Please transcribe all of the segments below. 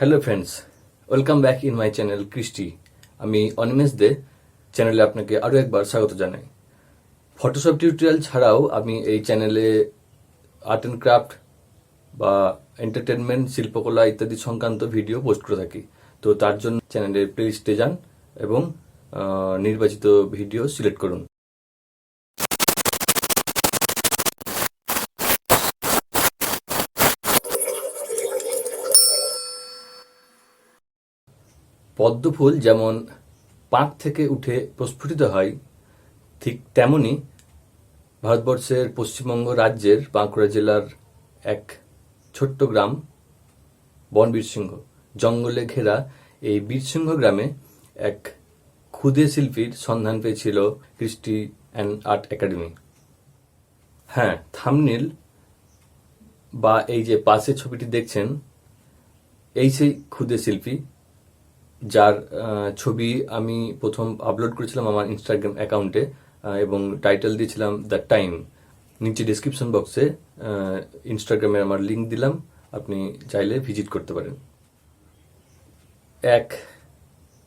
Hello friends welcome back in my channel Krishti আমি অনিমেষ দে চ্যানেলে আপনাকে আরও একবার স্বাগত জানাই। ফটোশপ টিউটোরিয়াল ছাড়াও আমি এই চ্যানেলে আর্ট অ্যান্ড ক্রাফট বা এন্টারটেনমেন্ট শিল্পকলা ইত্যাদি সংক্রান্ত ভিডিও পোস্ট করে থাকি। তো তার জন্য চ্যানেলের প্লেলিস্টে যান এবং নির্বাচিত ভিডিও সিলেক্ট করুন। পদ্ম ফুল যেমন পাঁক থেকে উঠে প্রস্ফুটিত হয়, ঠিক তেমনি ভারতবর্ষের পশ্চিমবঙ্গ রাজ্যের বাঁকুড়া জেলার এক ছোট্ট গ্রাম বন বীরসিংহ জঙ্গলে ঘেরা এই বীরসিংহ গ্রামে এক ক্ষুদে শিল্পীর সন্ধান পেয়েছিল কৃষ্টি অ্যান্ড আর্ট একাডেমি। হ্যাঁ থামনিল বা এই যে পাশে ছবিটি দেখছেন, এই সেই ক্ষুদে শিল্পী যার ছবি আমি প্রথম আপলোড করেছিলাম আমার ইনস্টাগ্রাম অ্যাকাউন্টে এবং টাইটেল দিয়েছিলাম দ্য টাইম নিচে ডিসক্রিপশন বক্সে ইনস্টাগ্রামে আমার লিঙ্ক দিলাম, আপনি চাইলে ভিজিট করতে পারেন। এক,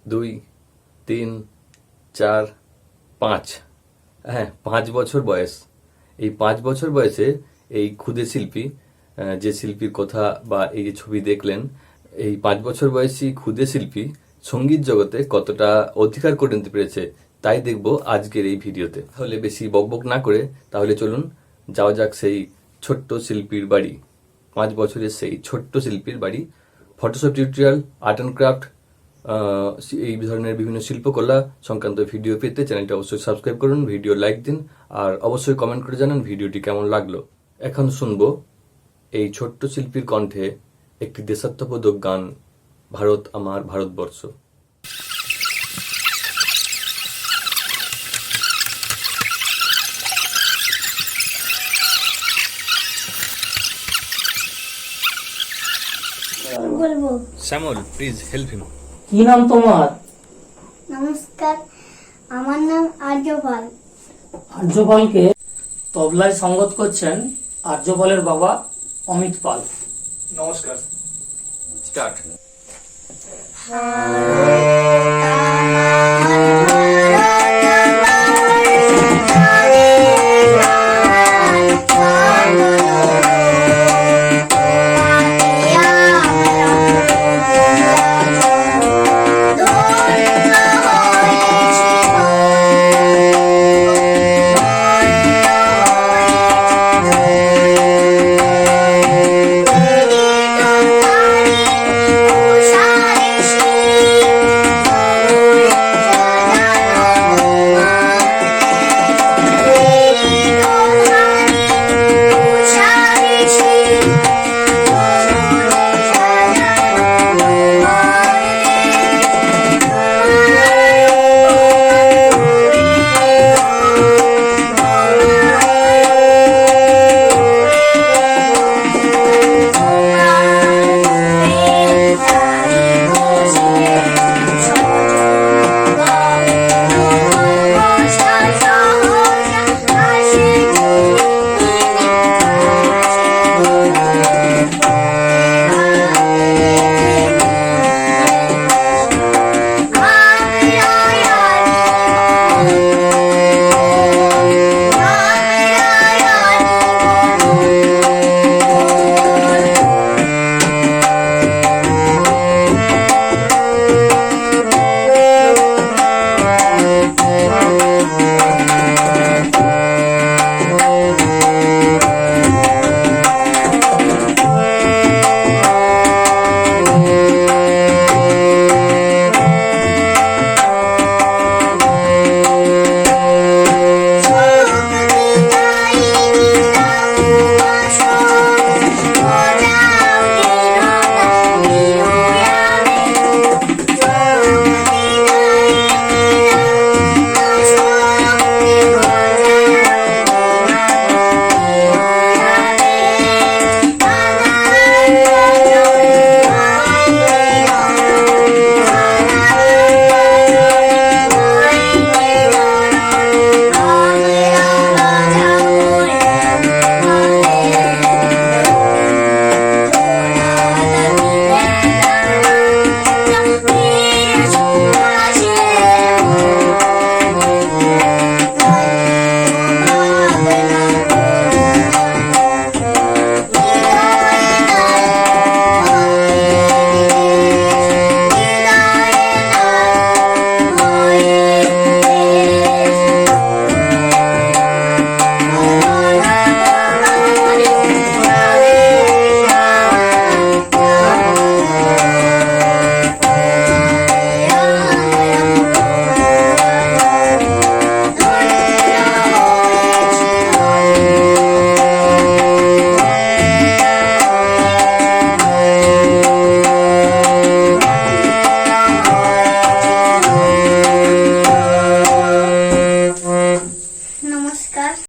দুই, তিন, চার, পাঁচ। হ্যাঁ পাঁচ বছর বয়স। এই পাঁচ বছর বয়সে এই ক্ষুদে শিল্পী যে শিল্পীর কথা বা এই যে ছবি দেখলেন, এই পাঁচ বছর বয়সী ক্ষুদে শিল্পী সংগীত জগতে কতটা অধিকার করে নিতে পেরেছে, তাই দেখব আজকের এই ভিডিওতে। তাহলে বেশি বকবক না করে, তাহলে চলুন যাওয়া যাক সেই ছোট্ট শিল্পীর বাড়ি। পাঁচ বছরের সেই ছোট্ট শিল্পীর বাড়ি। Photoshop tutorial art and craft এই ধরনের বিভিন্ন শিল্পকলা সংক্রান্ত ভিডিও পেতে চ্যানেলটা অবশ্যই সাবস্ক্রাইব করুন ভিডিও লাইক দিন, আর অবশ্যই কমেন্ট করে জানান ভিডিওটি কেমন লাগল। এখন শুনব এই ছোট্ট শিল্পীর কণ্ঠে একটি দেশাত্মবোধক গান। ভারত আমার Bharatvarsha. Shyamal please help him কি নাম তোমার? নমস্কার আমার নাম আর্যপাল। আর্যপালকে তবলায় সঙ্গত করছেন আর্যপালের বাবা অমিত পাল। নমস্কার। স্টার্ট আমার